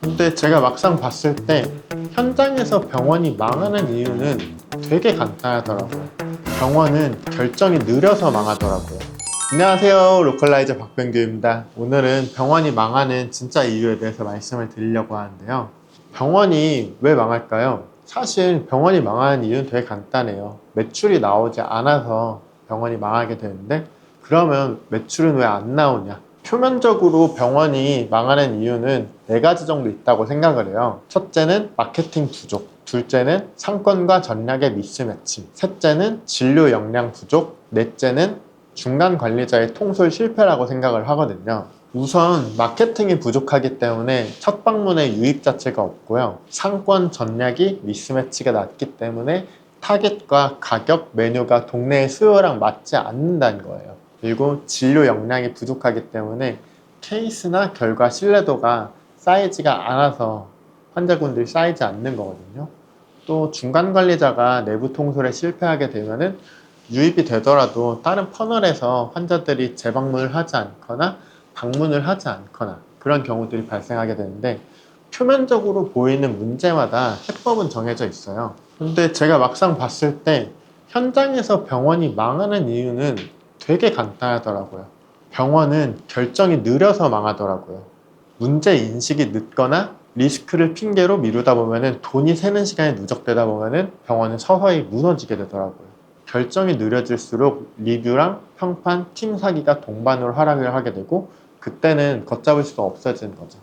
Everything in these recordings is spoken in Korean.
근데 제가 막상 봤을 때 현장에서 병원이 망하는 이유는 되게 간단하더라고요. 병원은 결정이 느려서 망하더라고요. 안녕하세요. 로컬라이저 박병규입니다. 오늘은 병원이 망하는 진짜 이유에 대해서 말씀을 드리려고 하는데요. 병원이 왜 망할까요? 사실 병원이 망하는 이유는 되게 간단해요. 매출이 나오지 않아서 병원이 망하게 되는데 그러면 매출은 왜 안 나오냐? 표면적으로 병원이 망하는 이유는 네 가지 정도 있다고 생각을 해요. 첫째는 마케팅 부족, 둘째는 상권과 전략의 미스매치, 셋째는 진료 역량 부족, 넷째는 중간 관리자의 통솔 실패라고 생각을 하거든요. 우선 마케팅이 부족하기 때문에 첫 방문에 유입 자체가 없고요. 상권 전략이 미스매치가 낮기 때문에 타겟과 가격, 메뉴가 동네의 수요랑 맞지 않는다는 거예요. 그리고 진료 역량이 부족하기 때문에 케이스나 결과 신뢰도가 쌓이지가 않아서 환자분들이 쌓이지 않는 거거든요. 또 중간 관리자가 내부 통솔에 실패하게 되면은 유입이 되더라도 다른 퍼널에서 환자들이 재방문을 하지 않거나 방문을 하지 않거나 그런 경우들이 발생하게 되는데 표면적으로 보이는 문제마다 해법은 정해져 있어요. 근데 제가 막상 봤을 때 현장에서 병원이 망하는 이유는 되게 간단하더라고요. 병원은 결정이 느려서 망하더라고요. 문제 인식이 늦거나 리스크를 핑계로 미루다 보면은 돈이 새는 시간이 누적되다 보면은 병원은 서서히 무너지게 되더라고요. 결정이 느려질수록 리뷰랑 평판, 팀 사기가 동반으로 하락을 하게 되고 그때는 걷잡을 수가 없어지는 거죠.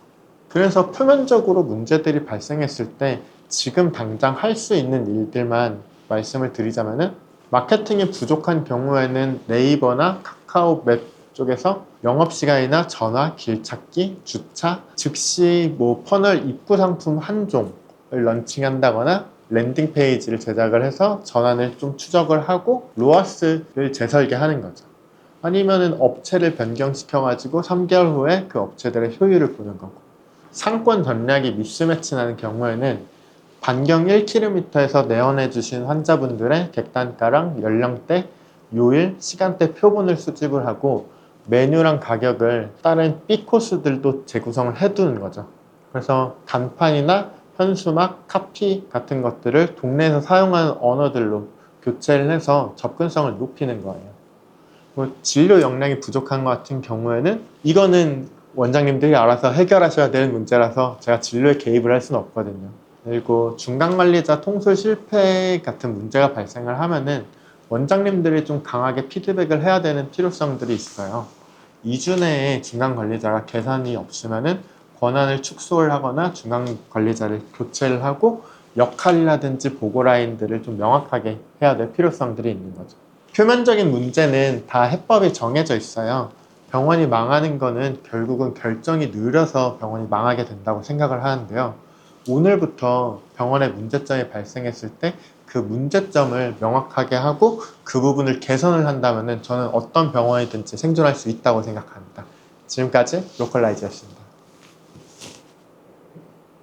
그래서 표면적으로 문제들이 발생했을 때 지금 당장 할 수 있는 일들만 말씀을 드리자면은 마케팅이 부족한 경우에는 네이버나 카카오 맵 쪽에서 영업시간이나 전화, 길찾기, 주차, 즉시 뭐 퍼널 입구 상품 한 종을 런칭한다거나 랜딩 페이지를 제작을 해서 전환을 좀 추적을 하고 로아스를 재설계하는 거죠. 아니면은 업체를 변경시켜 가지고 3개월 후에 그 업체들의 효율을 보는 거고. 상권 전략이 미스매치 나는 경우에는 반경 1km에서 내원해 주신 환자분들의 객단가랑 연령대, 요일, 시간대 표본을 수집을 하고 메뉴랑 가격을 다른 B 코스들도 재구성을 해두는 거죠. 그래서 간판이나 현수막, 카피 같은 것들을 동네에서 사용하는 언어들로 교체를 해서 접근성을 높이는 거예요. 뭐 진료 역량이 부족한 것 같은 경우에는 이거는 원장님들이 알아서 해결하셔야 되는 문제라서 제가 진료에 개입을 할 수는 없거든요. 그리고 중간 관리자 통솔 실패 같은 문제가 발생을 하면은 원장님들이 좀 강하게 피드백을 해야 되는 필요성들이 있어요. 2주 내에 중간 관리자가 계산이 없으면은 권한을 축소를 하거나 중간 관리자를 교체를 하고 역할이라든지 보고 라인들을 좀 명확하게 해야 될 필요성들이 있는 거죠. 표면적인 문제는 다 해법이 정해져 있어요. 병원이 망하는 거는 결국은 결정이 느려서 병원이 망하게 된다고 생각을 하는데요. 오늘부터 병원에 문제점이 발생했을 때 그 문제점을 명확하게 하고 그 부분을 개선을 한다면 저는 어떤 병원이든지 생존할 수 있다고 생각합니다. 지금까지 로컬라이즈였습니다.